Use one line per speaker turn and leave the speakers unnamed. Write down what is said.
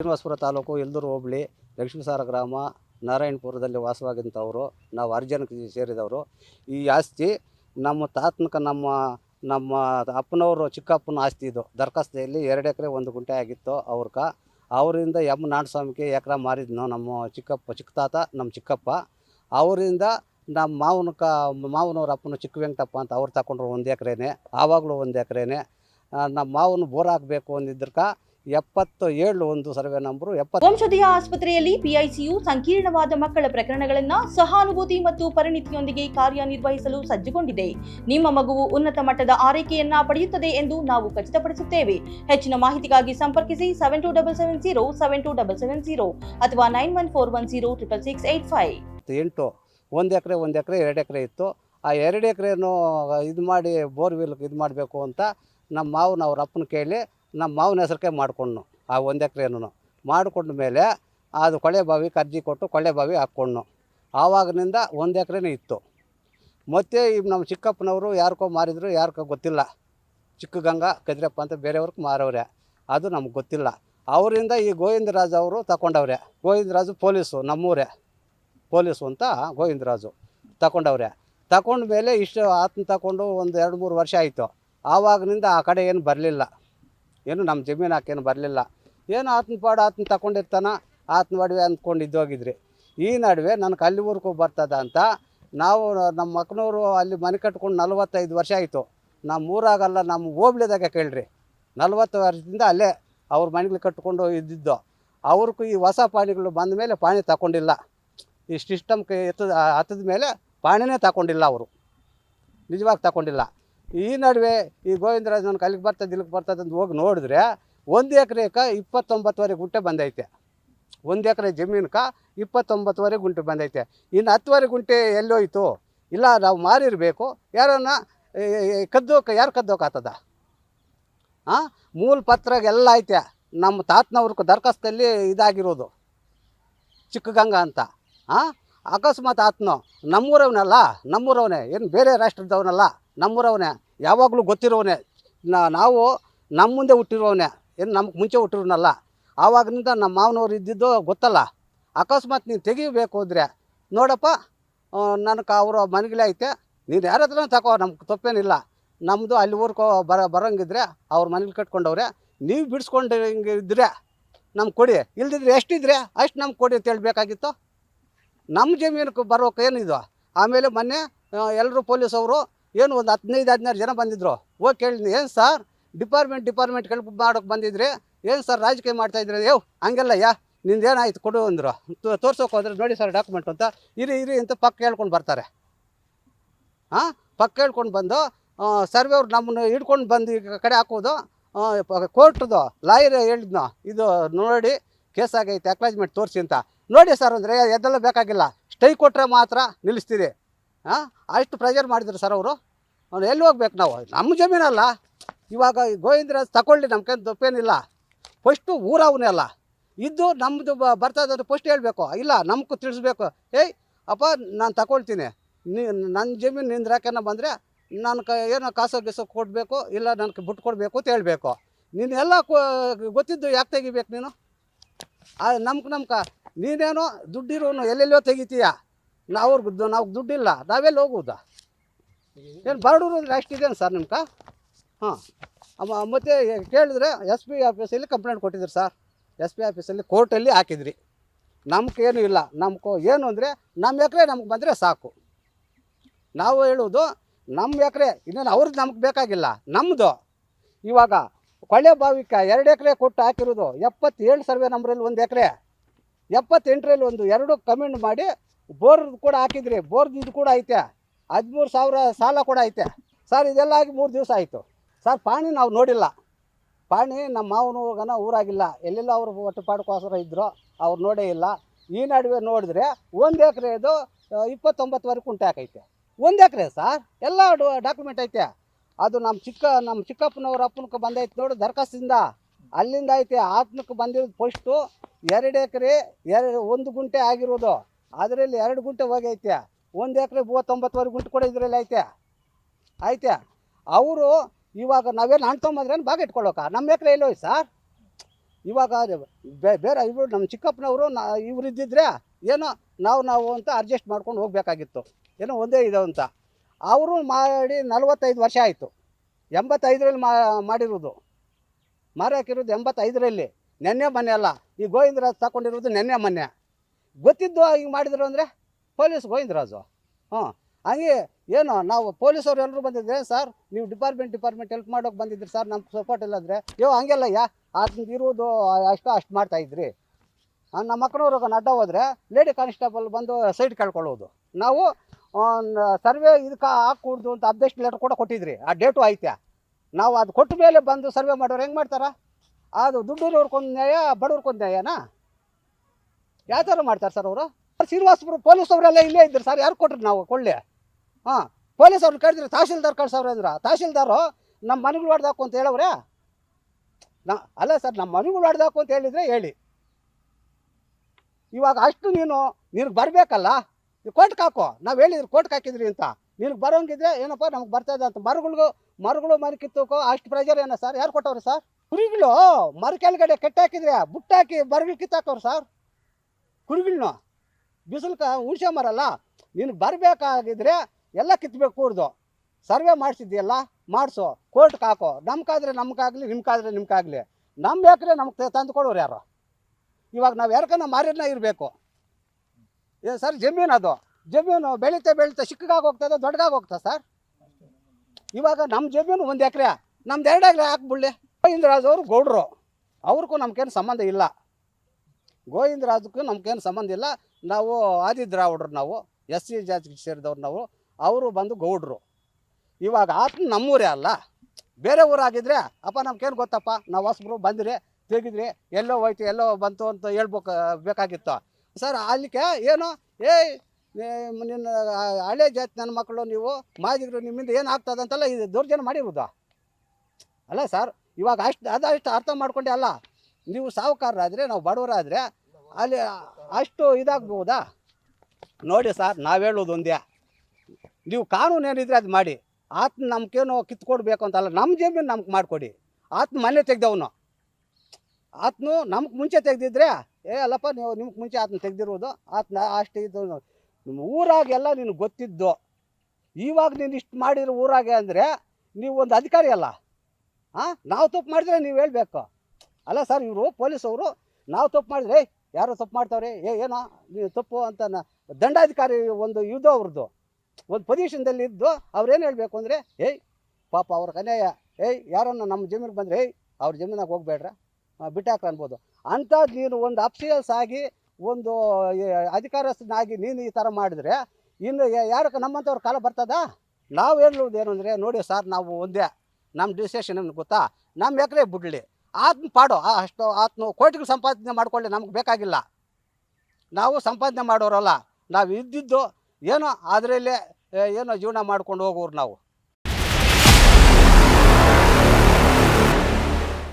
ಶ್ರೀನಿವಾಸಪುರ ತಾಲೂಕು ಎಲ್ದೂರು ಹೋಬಳಿ ಲಕ್ಷ್ಮೀಸಾರ ಗ್ರಾಮ ನಾರಾಯಣಪುರದಲ್ಲಿ ವಾಸವಾಗಿದ್ದಂಥವ್ರು, ನಾವು ಅರ್ಜನಕ್ಕೆ ಸೇರಿದವರು. ಈ ಆಸ್ತಿ ನಮ್ಮ ತಾತನಕ ನಮ್ಮ ನಮ್ಮ ಅಪ್ಪನವರು, ಚಿಕ್ಕಪ್ಪನ ಆಸ್ತಿ ಇದು. ದರ್ಖಾಸ್ತಿಯಲ್ಲಿ ಎರಡು ಎಕರೆ ಒಂದು ಗುಂಟೆ ಆಗಿತ್ತು ಅವ್ರಕ. ಅವರಿಂದ ಎಂ ನಾಡಸ್ವಾಮಿಗೆ ಎಕರೆ ಮಾರಿದ್ನು ನಮ್ಮ ಚಿಕ್ಕಪ್ಪ, ಚಿಕ್ಕ ತಾತ, ನಮ್ಮ ಚಿಕ್ಕಪ್ಪ. ಅವರಿಂದ ನಮ್ಮ ಮಾವನ ಕ ಮಾವನವ್ರ ಅಪ್ಪನ ಚಿಕ್ಕ ವೆಂಕಟಪ್ಪ ಅಂತ ಅವ್ರು ತಗೊಂಡ್ರು ಒಂದು ಎಕರೆನೇ. ಆವಾಗಲೂ ಒಂದು ಎಕರೆನೇ. ನಮ್ಮ ಮಾವನ ಬೋರ್ ಹಾಕಬೇಕು ಅಂದಿದ್ದಕ್ಕ ಎಪ್ಪತ್ತು ಏಳು ಒಂದು ಸರ್ವೆ ನಂಬರು ಎಪ್ಪತ್ತು
ವಂಶದೀಯ ಆಸ್ಪತ್ರೆಯಲ್ಲಿ ಪಿಐಸಿಯು ಸಂಕೀರ್ಣವಾದ ಮಕ್ಕಳ ಪ್ರಕರಣಗಳನ್ನ ಸಹಾನುಭೂತಿ ಮತ್ತು ಪರಿಣಿತಿಯೊಂದಿಗೆ ಕಾರ್ಯನಿರ್ವಹಿಸಲು ಸಜ್ಜುಗೊಂಡಿದೆ. ನಿಮ್ಮ ಮಗುವು ಉನ್ನತ ಮಟ್ಟದ ಆರೈಕೆಯನ್ನ ಪಡೆಯುತ್ತದೆ ಎಂದು ನಾವು ಖಚಿತಪಡಿಸುತ್ತೇವೆ. ಹೆಚ್ಚಿನ ಮಾಹಿತಿಗಾಗಿ ಸಂಪರ್ಕಿಸಿ seven two double seven zero seven two double seven zero ಅಥವಾ nine one four one zero triple six eight five
ಎಂಟು ಒಂದು ಎಕರೆ ಒಂದು ಎಕರೆ ಎರಡು ಎಕರೆ ಇತ್ತು. ಆ ಎರಡು ಎಕರೆನೂ ಇದು ಮಾಡಿ ಬೋರ್ವೆಲ್ ಇದು ಮಾಡಬೇಕು ಅಂತ ನಮ್ಮ ಮಾವನ ಅವ್ರ ಅಪ್ಪನ ಕೇಳಿ ನಮ್ಮ ಮಾವನ ಹೆಸರಿಗೆ ಮಾಡಿಕೊಂಡು ಆ ಒಂದು ಎಕರೆನೂ ಮಾಡಿಕೊಂಡ ಮೇಲೆ ಅದು ಕೊಳೆ ಬಾವಿ ಕರ್ಜಿ ಕೊಟ್ಟು ಕೊಳೆ ಬಾವಿ ಹಾಕ್ಕೊಂಡು ಆವಾಗಿನಿಂದ ಒಂದು ಎಕರೆನೇ ಇತ್ತು. ಮತ್ತು ಈ ನಮ್ಮ ಚಿಕ್ಕಪ್ಪನವರು ಯಾರಿಗೋ ಮಾರಿದ್ರು, ಯಾರಿಗೋ ಗೊತ್ತಿಲ್ಲ. ಚಿಕ್ಕ ಗಂಗಾ ಕದ್ರಪ್ಪ ಅಂತ ಬೇರೆಯವ್ರಿಗೆ ಮಾರವ್ರೆ. ಅದು ನಮ್ಗೆ ಗೊತ್ತಿಲ್ಲ. ಅವರಿಂದ ಈ ಗೋವಿಂದರಾಜ್ ಅವರು ತಗೊಂಡವ್ರೆ ಗೋವಿಂದರಾಜು ಪೊಲೀಸು, ನಮ್ಮೂರೇ. ಪೊಲೀಸು ಅಂತ ಗೋವಿಂದರಾಜು ತಗೊಂಡವ್ರೆ ತಗೊಂಡ ಮೇಲೆ ಇಷ್ಟು ಆತನ ತಗೊಂಡು ಒಂದು ಎರಡು ಮೂರು ವರ್ಷ ಆಯಿತು. ಆವಾಗಿನಿಂದ ಆ ಕಡೆ ಏನು ಬರಲಿಲ್ಲ. ಏನು ನಮ್ಮ ಜಮೀನು ಹಾಕೇನು ಬರಲಿಲ್ಲ. ಏನು ಆತನ ಪಾಡು ಆತನ ತಗೊಂಡಿರ್ತಾನ ಆತನ ಒಡವೆ ಅಂದ್ಕೊಂಡು ಇದ್ದೋಗಿದ್ರಿ. ಈ ನಡುವೆ ನನಗೆ ಅಲ್ಲಿವರೆಗೂ ಬರ್ತದ ಅಂತ ನಾವು ನಮ್ಮ ಮಕ್ಕನವರು ಅಲ್ಲಿ ಮನೆ ಕಟ್ಕೊಂಡು ನಲವತ್ತೈದು ವರ್ಷ ಆಯಿತು. ನಮ್ಮ ಊರಾಗಲ್ಲ, ನಮ್ಮ ಹೋಬ್ಳಿದಾಗ ಕೇಳ್ರಿ. ನಲ್ವತ್ತು ವರ್ಷದಿಂದ ಅಲ್ಲೇ ಅವ್ರ ಮನೆಗಳು ಕಟ್ಕೊಂಡು ಇದ್ದಿದ್ದು. ಅವ್ರಿಗೂ ಈ ಹೊಸ ಪಾಣಿಗಳು ಬಂದ ಮೇಲೆ ಪಾಣಿ ತಗೊಂಡಿಲ್ಲ ಈ ಸಿಸ್ಟಮ್ ಎತ್ತದ, ಹತ್ತದ ಮೇಲೆ ಪಾಣಿನೇ ತಗೊಂಡಿಲ್ಲ ಅವರು. ನಿಜವಾಗಿ ತಗೊಂಡಿಲ್ಲ ಈ ನಡುವೆ ಈ ಗೋವಿಂದರಾಜನ ಕಲಿಗೆ ಅಲ್ಲಿಗೆ ಬರ್ತದೆ, ಇಲ್ಲಿಗೆ ಬರ್ತದೆ ಅಂತ ಹೋಗಿ ನೋಡಿದ್ರೆ ಒಂದು ಎಕರೆಕ ಇಪ್ಪತ್ತೊಂಬತ್ತುವರೆ ಗುಂಟೆ ಬಂದೈತೆ. ಒಂದು ಎಕರೆ ಜಮೀನ್ಕ ಇಪ್ಪತ್ತೊಂಬತ್ತುವರೆ ಗುಂಟೆ ಬಂದೈತೆ. ಇನ್ನು ಹತ್ತುವರೆ ಗುಂಟೆ ಎಲ್ಲೋಯ್ತು ಇಲ್ಲ, ನಾವು ಮಾರಿರಬೇಕು. ಯಾರನ್ನ ಕದ್ದೋಕೆ, ಯಾರು ಕದ್ದೋಕಾತದ ಹಾಂ ಮೂಲ ಪತ್ರಗೆಲ್ಲ ಐತೆ. ನಮ್ಮ ತಾತನವ್ರ ದರ್ಖಾಸ್ತಲ್ಲಿ ಇದಾಗಿರೋದು. ಚಿಕ್ಕಗಂಗಾ ಅಂತ. ಹಾಂ ಅಕಸ್ಮಾತ್ ಆತನು. ನಮ್ಮೂರವನಲ್ಲ, ನಮ್ಮೂರವನೇ. ಏನು ಬೇರೆ ರಾಷ್ಟ್ರದವನಲ್ಲ. ನಮ್ಮೂರವನೇ, ಯಾವಾಗಲೂ ಗೊತ್ತಿರೋವನೇ ನಾವು ನಮ್ಮ ಮುಂದೆ ಹುಟ್ಟಿರೋವನೇ, ಏನು ನಮ್ಗೆ ಮುಂಚೆ ಹುಟ್ಟಿರೋನಲ್ಲ ಆವಾಗಿನಿಂದ ನಮ್ಮ ಮಾವನವ್ರು ಇದ್ದಿದ್ದು ಗೊತ್ತಲ್ಲ. ಅಕಸ್ಮಾತ್ ನೀನು ತೆಗಿಬೇಕು ಅಂದರೆ ನೋಡಪ್ಪ ನನಗೆ ಅವರ ಮನೆಗಳೇ ಐತೆ, ನೀನು ಯಾರ ಹತ್ರ ತಗೋ ನಮ್ಗೆ ತಪ್ಪೇನಿಲ್ಲ. ನಮ್ಮದು ಅಲ್ಲಿವರೆಗೂ ಬರ, ಬರೋಂಗಿದ್ರೆ, ಅವ್ರ ಮನೇಲಿ ಕಟ್ಕೊಂಡವ್ರೆ, ನೀವು ಬಿಡಿಸ್ಕೊಂಡು ಹಿಂಗೆ ಇದ್ದರೆ ನಮ್ಗೆ ಕೊಡಿ. ಇಲ್ದಿದ್ರೆ ಎಷ್ಟಿದ್ರೆ, ಅಷ್ಟು ನಮ್ಗೆ ಕೊಡಿ ಅಂತ ಹೇಳಬೇಕಾಗಿತ್ತು. ನಮ್ಮ ಜಮೀನಿಗೆ ಬರೋಕೆ ಏನಿದು? ಆಮೇಲೆ ಮೊನ್ನೆ ಎಲ್ಲರೂ ಪೊಲೀಸವರು ಏನು ಒಂದು ಹದಿನೈದು, ಹದಿನಾರು ಜನ ಬಂದಿದ್ರು. ಹೋಗಿ ಕೇಳಿದ್ನಿ, ಏನು ಸರ್? ಡಿಪಾರ್ಟ್ಮೆಂಟ್ ಡಿಪಾರ್ಟ್ಮೆಂಟ್ ಹೆಲ್ಪ್ ಮಾಡೋಕೆ ಬಂದಿದ್ರಿ? ಏನು ಸರ್ ರಾಜಕೀಯ ಮಾಡ್ತಾಯಿದ್ರಿ ಯೋ, ಹಂಗೆಲ್ಲ ಯಾ ನಿಂದೇನಾಯ್ತು ಕೊಡು, ಅಂದರು. ತೋರ್ಸೋಕೆ ಹೋದ್ರೆ ನೋಡಿ ಸರ್ ಡಾಕ್ಯುಮೆಂಟ್ ಅಂತ. ಇರಿ ಇರಿ ಅಂತ ಪಕ್ಕ ಹೇಳ್ಕೊಂಡು ಬರ್ತಾರೆ. ಹಾಂ ಪಕ್ಕ ಹೇಳ್ಕೊಂಡು ಬಂದು ಸರ್ವೆಯವ್ರು ನಮ್ಮನ್ನು ಹಿಡ್ಕೊಂಡು ಬಂದು ಈ ಕಡೆ ಹಾಕೋದು ಕೋರ್ಟ್ದು ಲಾಯರ್ ಹೇಳಿದ್ನೋ, ಇದು ನೋಡಿ, ಕೇಸ್ ಆಗೈತೆ ಅಕ್ನಾಜ್ಮೆಂಟ್ ತೋರಿಸಿ ಅಂತ. ನೋಡಿ ಸರ್ ಅಂದರೆ ಎದ್ದೆಲ್ಲ ಬೇಕಾಗಿಲ್ಲ. ಸ್ಟೈ ಕೊಟ್ಟರೆ ಮಾತ್ರ ನಿಲ್ಲಿಸ್ತೀರಿ. ಹಾಂ ಅಷ್ಟು ಪ್ರೆಷರ್ ಮಾಡಿದ್ರು ಸರ್ ಅವರು. ಅವ್ನು ಎಲ್ಲಿ ಹೋಗ್ಬೇಕು ನಾವು? ನಮ್ಮ ಜಮೀನಲ್ಲ. ಇವಾಗ ಗೋವಿಂದರಾಜ್ ತಗೊಳ್ಳಿ ನಮ್ಗೇನು ತಪ್ಪೇನಿಲ್ಲ ಫಸ್ಟು ಊರವನೇ ಅಲ್ಲ. ಇದ್ದು ನಮ್ಮದು ಬ ಬರ್ತಾ ಇದ್ದದ್ದು ಫಸ್ಟ್ ಹೇಳಬೇಕು. ಇಲ್ಲ, ನಮಗೂ ತಿಳಿಸ್ಬೇಕು. ಏಯ್, ಅಪ್ಪ, ನಾನು ತಗೊಳ್ತೀನಿ ನೀ ನನ್ನ ಜಮೀನು ನಿಂದ್ರಾಕೆನ ಬಂದರೆ ನಾನು ಕ, ಏನೋ ಕಾಸು ಗೀಸು ಕೊಡಬೇಕು, ಇಲ್ಲ ನನಗೆ ಬಿಟ್ಟು ಕೊಡಬೇಕು ಅಂತ ಹೇಳಬೇಕು. ನೀನೆಲ್ಲ ಗೊತ್ತಿದ್ದು ಯಾಕೆ ತೆಗಿಬೇಕು ನೀನು? ನಮ್ಗೆ ನಮ್ಗೆ ನೀನೇನೋ ದುಡ್ಡಿರೋನು ಎಲ್ಲೆಲ್ಲೋ ತೆಗಿತೀಯ? ನಾವು ನಾವು ದುಡ್ಡಿಲ್ಲ, ನಾವೆಲ್ಲಿ ಹೋಗುವುದಾ ಏನು ಬರಡೂರು ಅಂದ್ರೆ ಅಷ್ಟಿದೇನು ಸರ್ ನಿಮ್ಗೆ ಹಾಂ. ಮತ್ತು ಕೇಳಿದ್ರೆ ಎಸ್ ಪಿ ಆಫೀಸಲ್ಲಿ ಕಂಪ್ಲೇಂಟ್ ಕೊಟ್ಟಿದ್ರು ಸರ್. ಎಸ್ ಪಿ ಆಫೀಸಲ್ಲಿ ಕೋರ್ಟಲ್ಲಿ ಹಾಕಿದ್ರಿ. ನಮ್ಗೇನು ಇಲ್ಲ. ನಮ್ಗೆ ಏನು ಅಂದರೆ ನಮ್ಮ ಎಕರೆ ನಮ್ಗೆ ಬಂದರೆ ಸಾಕು. ನಾವು ಹೇಳೋದು ನಮ್ಮ ಎಕರೆ, ಇನ್ನೇನು ಅವ್ರದ್ದು ನಮ್ಗೆ ಬೇಕಾಗಿಲ್ಲ ನಮ್ಮದು ಇವಾಗ ಕೊಳೆ ಬಾವಿಕ ಎರಡು ಎಕರೆ ಕೊಟ್ಟು ಹಾಕಿರೋದು ಎಪ್ಪತ್ತೇಳು ಸರ್ವೆ ನಂಬರಲ್ಲಿ ಒಂದು ಎಕರೆ. ಎಪ್ಪತ್ತೆಂಟರಲ್ಲಿ ಒಂದು ಎರಡು ಕಮೆಂಟ್ ಮಾಡಿ ಬೋರ್ ಕೂಡ ಹಾಕಿದ್ರಿ ಬೋರ್ದು ಕೂಡ ಐತೆ. ಹದಿಮೂರು ಸಾವಿರ ಸಾಲ ಕೂಡ ಐತೆ. ಸರ್, ಇದೆಲ್ಲ ಆಗಿ ಮೂರು ದಿವಸ ಆಯಿತು. ಸರ್, ಪಾಣಿ ನಾವು ನೋಡಿಲ್ಲ. ಪಾಣಿ ನಮ್ಮ ಮಾವನು ಗನ ಊರಾಗಿಲ್ಲ. ಎಲ್ಲೆಲ್ಲ ಅವರು ಒಟ್ಟು ಪಾಡ್ಕೋಸ್ಕರ ಇದ್ದರು ಅವ್ರು ನೋಡೇ ಇಲ್ಲ. ಈ ನಡುವೆ ನೋಡಿದ್ರೆ ಒಂದು ಎಕರೆದು ಇಪ್ಪತ್ತೊಂಬತ್ತುವರೆಗೆ ಕುಂಟೆ ಹಾಕೈತೆ ಒಂದು ಎಕರೆ ಸರ್, ಎಲ್ಲ ಡಾಕ್ಯುಮೆಂಟ್ ಐತೆ. ಅದು ನಮ್ಮ ಚಿಕ್ಕ, ನಮ್ಮ ಚಿಕ್ಕಪ್ಪನವ್ರ ಅಪ್ಪನಕ್ಕೆ ಬಂದೈತೆ ನೋಡು ದರ್ಖಾಸ್ತಿಂದ. ಅಲ್ಲಿಂದ ಐತೆ, ಆತ್ಮಕ್ಕೆ ಬಂದಿರೋದು ಫಸ್ಟು ಎರಡು ಎಕರೆ, ಎರಡು, ಒಂದು ಗುಂಟೆ ಆಗಿರೋದು. ಅದರಲ್ಲಿ ಎರಡು ಗುಂಟೆ ಹೋಗೈತೆ. ಒಂದು ಎಕರೆ ಮೂವತ್ತೊಂಬತ್ತುವರೆ ಗುಂಟೆ ಕೂಡ ಇದರಲ್ಲಿ ಐತೆ. ಐತೆ ಅವರು ಇವಾಗ ನಾವೇನು ಹಣ್ಣು ತೊಗೊಂಬಂದ್ರೇನು ಭಾಗ ಇಟ್ಕೊಳ್ಳೋಕ ನಮ್ಮ ಎಕರೆ ಎಲ್ಲೋಯ್ ಸರ್? ಇವಾಗ ಬೇರೆ ಇವರು ನಮ್ಮ ಚಿಕ್ಕಪ್ಪನವರು ನಾ, ಇವ್ರು ಇದ್ದಿದ್ರೆ ಏನೋ ನಾವು ನಾವು ಅಂತ ಅಡ್ಜಸ್ಟ್ ಮಾಡ್ಕೊಂಡು ಹೋಗಬೇಕಾಗಿತ್ತು. ಏನೋ ಒಂದೇ ಇದು ಅಂತ. ಅವರು ಮಾಡಿ ನಲವತ್ತೈದು ವರ್ಷ ಆಯಿತು. ಎಂಬತ್ತೈದರಲ್ಲಿ ಮಾ, ಮಾಡಿರೋದು. ಮಾರಾಕಿರೋದು ಎಂಬತ್ತೈದರಲ್ಲಿ. ನೆನ್ನೆ ಮನೆ ಅಲ್ಲ. ಈ ಗೋವಿಂದರಾಜ್ ತಗೊಂಡಿರೋದು ನೆನ್ನೆ ಮೊನ್ನೆ. ಗೊತ್ತಿದ್ದು ಹಿಂಗೆ ಮಾಡಿದ್ರು ಅಂದರೆ ಪೊಲೀಸ್ ಗೋವಿಂದರಾಜು. ಹಾಂ ಹಂಗೆ ಏನು, ನಾವು ಪೊಲೀಸವ್ರು ಎಲ್ಲರೂ ಬಂದಿದ್ರೆ, ಸರ್, ನೀವು ಡಿಪಾರ್ಟ್ಮೆಂಟ್ ಡಿಪಾರ್ಟ್ಮೆಂಟ್ ಹೆಲ್ಪ್ ಮಾಡೋಕೆ ಬಂದಿದ್ರಿ ಸರ್ ನಮ್ಮ ಸಪೋರ್ಟ್ ಇಲ್ಲಂದರೆ ಯೋ, ಹಂಗೆಲ್ಲ ಯಾ ಅದನ್ನ ಇರೋದು ಅಷ್ಟು ಅಷ್ಟು ಮಾಡ್ತಾಯಿದ್ರಿ ನಮ್ಮ ಮಕ್ಕಳವ್ರಿಗೆ ಅಡ್ಡ ಹೋದರೆ ಲೇಡಿ ಕಾನ್ಸ್ಟೇಬಲ್ ಬಂದು ಸೈಟ್ ಕೇಳ್ಕೊಳ್ಳೋದು. ನಾವು ಸರ್ವೆ ಇದಕ್ಕೆ ಹಾಕ್ಕೊಡ್ದು ಅಂತ ಅಬ್ಜೆಕ್ಷನ್ ಲೆಟರ್ ಕೂಡ ಕೊಟ್ಟಿದ್ರಿ. ಆ ಡೇಟು ಐತೆ. ನಾವು ಅದು ಕೊಟ್ಟ ಮೇಲೆ ಬಂದು ಸರ್ವೆ ಮಾಡೋರು ಹೆಂಗೆ ಮಾಡ್ತಾರೆ? ಅದು ದುಡ್ಡು ದುಡ್ಡಿರೋರ್ಕೊಂದು ನ್ಯಾಯ ಬಡವ್ರಿಗೊಂದು ನ್ಯಾಯನಾ? ಯಾವ ಥರ ಮಾಡ್ತಾರೆ ಸರ್ ಅವರು? ಶ್ರೀನಿವಾಸಪುರ ಪೊಲೀಸ್ ಅವರೆಲ್ಲ ಇಲ್ಲೇ ಇದ್ದರು ಸರ್, ಯಾರು ಕೊಟ್ರಿ ನಾವು ಕೊಳ್ಳಿ? ಹಾಂ, ಪೊಲೀಸ್ ಅವ್ರನ್ನ ಕೇಳಿದ್ರೆ ತಹಶೀಲ್ದಾರ್ ಕಳ್ಸವ್ರೆ ಅಂದ್ರೆ. ತಹಶೀಲ್ದಾರು ನಮ್ಮ ಮನೆಗಳು ಹೊಡೆದಾಕು ಅಂತ ಹೇಳವ್ರೆ? ನಾ, ಅಲ್ಲ ಸರ್, ನಮ್ಮ ಮನೆಗಳು ಹೊಡೆದಾಕು ಅಂತ ಹೇಳಿದರೆ ಹೇಳಿ. ಇವಾಗ ಅಷ್ಟು ನೀನು, ನಿನಗೆ ಬರಬೇಕಲ್ಲ? ಕೋಟ್ಗೆ ಹಾಕೋ. ನಾವು ಹೇಳಿದ್ರು ಕೋಟ್ಗೆ ಹಾಕಿದ್ರಿ ಅಂತ. ನಿನಗೆ ಬರೋಂಗಿದ್ರೆ ಏನಪ್ಪ ನಮ್ಗೆ ಬರ್ತಾ ಇದೆ ಅಂತ. ಮರಗಳಿಗೂ, ಮರಗಳು ಮರ ಕಿತ್ತೋಕೋ, ಅಷ್ಟು ಪ್ರೆಜರ್ ಏನೋ ಸರ್? ಯಾರು ಕೊಟ್ಟವ್ರಿ ಸರ್? ಕುರಿಗಳು ಮರ ಕೆಳಗಡೆ ಕೆಟ್ಟಾಕಿದ್ರೆ ಬುಟ್ಟಾಕಿ ಮರಗಳು ಕಿತ್ತಾಕವ್ರು ಸರ್? ಕುರಿಗಳ್ನು ಬಿಸಿಲ್ಕ ಹುಣ್ಸೆ ಮರಲ್ಲ? ನಿನಗೆ ಬರಬೇಕಾಗಿದ್ರೆ ಎಲ್ಲ ಕಿತ್ಬೇಕು ಕೂಡ್ದು ಸರ್ವೆ ಮಾಡಿಸಿದ್ಯಲ್ಲ ಮಾಡಿಸು. ಕೋರ್ಟ್ಗೆ ಹಾಕೋ. ನಮ್ಗಾದ್ರೆ ನಮ್ಗಾಗಲಿ, ನಿಮ್ಗಾದ್ರೆ ನಿಮ್ಗಾಗಲಿ. ನಮ್ಮ ಬೇಕ್ರೆ ನಮ್ಗೆ ತಂದು ಕೊಡೋರು ಯಾರು? ಇವಾಗ ನಾವು ಯಾರಕನ್ನ ಮಾರಿನ ಇರಬೇಕು. ಸರ್, ಜಮೀನು ಅದು. ಜಮೀನು ಬೆಳೀತಾ ಬೆಳೀತಾ ಚಿಕ್ಕಗಾಗಿ ಹೋಗ್ತದೆ ದೊಡ್ಡಗಾಗಿ ಹೋಗ್ತದೆ ಸರ್? ಇವಾಗ ನಮ್ಮ ಜಮೀನು ಒಂದು ಎಕರೆ. ನಮ್ದು ಎರಡು ಎಕರೆ ಹಾಕ್ಬಿಡ್ಲಿ. ಇಂದ್ರಾಜ್ ಅವರು ಗೌಡ್ರು. ಅವ್ರಿಗೂ ನಮ್ಗೇನು ಸಂಬಂಧ ಇಲ್ಲ. ಗೋವಿಂದರಾಜಕ್ಕೂ ನಮ್ಗೇನು ಸಂಬಂಧ ಇಲ್ಲ. ನಾವು ಆದಿ ದ್ರಾವಿಡ್ರು ನಾವು, ಎಸ್ ಸಿ ಜಾತಿಗೆ ಸೇರಿದವ್ರು ನಾವು, ಅವರು ಬಂದು ಗೌಡ್ರು. ಇವಾಗ ಆತ್ಮ ನಮ್ಮೂರೇ ಅಲ್ಲ. ಬೇರೆ ಊರಾಗಿದ್ರೆ, ಅಪ್ಪ ನಮ್ಗೇನು ಗೊತ್ತಪ್ಪ, ನಾವು ಹೊಸಬ್ರು ಬಂದಿರಿ ತೆಗಿದ್ರಿ ಎಲ್ಲೋ ಹೋಯ್ತು, ಎಲ್ಲೋ ಬಂತು ಅಂತ ಹೇಳ್ಬೇಕು, ಬೇಕಾಗಿತ್ತು. ಸರ್ ಅಲ್ಲಿಗೆ ಏನು, ಏಯ್ ನಿನ್ನ, ಹಳೆ ಜಾತಿ ನನ್ನ ಮಕ್ಕಳು ನೀವು, ಮಾದಿಗರು ನಿಮ್ಮಿಂದ ಏನು ಆಗ್ತದಂತೆಲ್ಲ, ಇದು ದೌರ್ಜನ್ಯ ಮಾಡಿರೋದು. ಅಲ್ಲ ಸರ್, ಇವಾಗ ಅಷ್ಟು ಅದಷ್ಟು ಅರ್ಥ ಮಾಡ್ಕೊಂಡೆ ಅಲ್ಲ. ನೀವು ಸಾಹುಕಾರರಾದರೆ, ನಾವು ಬಡವರಾದರೆ ಅಲ್ಲಿ ಅಷ್ಟು ಇದಾಗ್ಬೋದಾ? ನೋಡಿ ಸರ್, ನಾವು ಹೇಳೋದು ಒಂದೇ. ನೀವು ಕಾನೂನು ಏನಿದ್ರೆ ಅದು ಮಾಡಿ. ಆತನ ನಮ್ಗೇನು ಕಿತ್ಕೊಡ್ಬೇಕು ಅಂತಲ್ಲ ನಮ್ಮ ಜಮೀನು ನಮ್ಗೆ ಮಾಡಿಕೊಡಿ. ಆತ್ಮ ಮನೆ ತೆಗ್ದವನು. ಆತನು ನಮ್ಗೆ ಮುಂಚೆ ತೆಗ್ದಿದ್ರೆ, ಏ ಅಲ್ಲಪ್ಪ, ನೀವು ನಿಮ್ಗೆ ಮುಂಚೆ ಆತನ ತೆಗ್ದಿರೋದು ಆತನ ಅಷ್ಟು ಇದು ನಿಮ್ಮ ಊರಾಗೆಲ್ಲ ನಿನಗೆ ಗೊತ್ತಿದ್ದು. ಇವಾಗ ನೀನು ಇಷ್ಟು ಮಾಡಿರೋ ಊರಾಗೆ ಅಂದರೆ, ನೀವು ಒಂದು ಅಧಿಕಾರಿ ಅಲ್ಲ. ಹಾಂ ನಾವು ತಪ್ಪು ಮಾಡಿದ್ರೆ ನೀವು ಹೇಳ್ಬೇಕು. ಅಲ್ಲ ಸರ್, ಇವರು ಪೊಲೀಸವರು ನಾವು ತಪ್ಪು ಮಾಡಿದ್ರೆ ಯಾರು ತಪ್ಪು ಮಾಡ್ತಾವ್ರೆ, ಏ, ಏನೋ, ನೀವು ತಪ್ಪು ಅಂತ ದಂಡಾಧಿಕಾರಿ ಒಂದು ಇದು ಅವ್ರದ್ದು ಒಂದು ಪೊಸಿಷನ್ದಲ್ಲಿ ಇದ್ದು ಅವ್ರೇನು ಹೇಳಬೇಕು ಅಂದರೆ, ಏಯ್, ಪಾಪ ಅವ್ರ ಕನ್ಯಾಯ ಏಯ್, ಯಾರನ್ನ ನಮ್ಮ ಜಮೀನಿಗೆ ಬಂದರೆ, ಏಯ್, ಅವ್ರ ಜಮೀನಾಗ ಹೋಗ್ಬೇಡ್ರ? ಬಿಟ್ಟಾಕ ಅನ್ಬೋದು. ಅಂಥದ್ದು ನೀನು ಒಂದು ಅಫ್ಸಿಯಲ್ಸ್ ಆಗಿ, ಒಂದು ಅಧಿಕಾರಸ್ಥನಾಗಿ ನೀನು ಈ ಥರ ಮಾಡಿದ್ರೆ, ಇನ್ನು ಯಾರಕ್ಕೆ ನಮ್ಮಂಥವ್ರ ಕಾಲ ಬರ್ತದಾ? ನಾವು ಹೇಳೋದು ಏನು ಅಂದರೆ ನೋಡಿ ಸರ್, ನಾವು ಒಂದೇ. ನಮ್ಮ ಡಿಸಿಷನ್ ಗೊತ್ತಾ? ನಮ್ಮ ಎಕರೆ ಬಿಡಲಿ. ಆತ್ಮ ಪಾಡು ಅಷ್ಟು ಆತ್ಮ ಕೋಟಿಗಳು ಸಂಪಾದನೆ ಮಾಡಿಕೊಳ್ಳಿ, ನಮಗೆ ಬೇಕಾಗಿಲ್ಲ. ನಾವು ಸಂಪಾದನೆ ಮಾಡೋರಲ್ಲ ನಾವು ಇದ್ದಿದ್ದು ಏನೋ ಅದರಲ್ಲೇ ಏನೋ ಜೀವನ ಮಾಡ್ಕೊಂಡು ಹೋಗೋರು ನಾವು.